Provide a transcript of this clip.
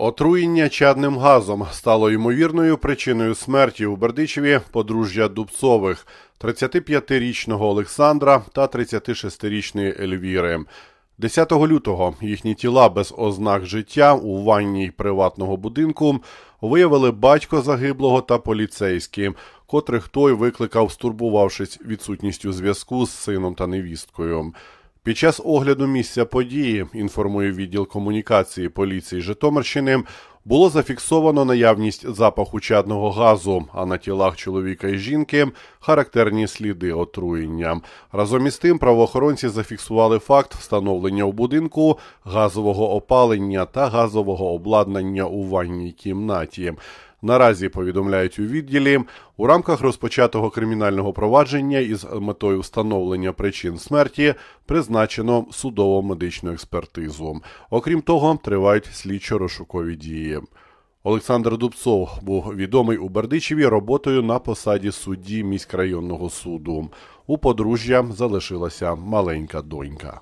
Отруєння чадним газом стало ймовірною причиною смерті у Бердичеві подружжя Дубцових, 35-річного Олександра та 36-річної Ельвіри. 10 лютого їхні тіла без ознак життя у ванній приватного будинку виявили батько загиблого та поліцейські, котрих той викликав, стурбувавшись відсутністю зв'язку з сином та невісткою. Під час огляду місця події, інформує відділ комунікації поліції Житомирщини, було зафіксовано наявність запаху чадного газу, а на тілах чоловіка і жінки характерні сліди отруєння. Разом із тим правоохоронці зафіксували факт встановлення у будинку газового опалення та газового обладнання у ванній кімнаті. Наразі повідомляють у відділі у рамках розпочатого кримінального провадження із метою встановлення причин смерті призначено судово-медичну експертизу. Окрім того, тривають слідчо-розшукові дії. Олександр Дубцов був відомий у Бердичеві роботою на посаді судді міськрайонного суду. У подружжя залишилася маленька донька.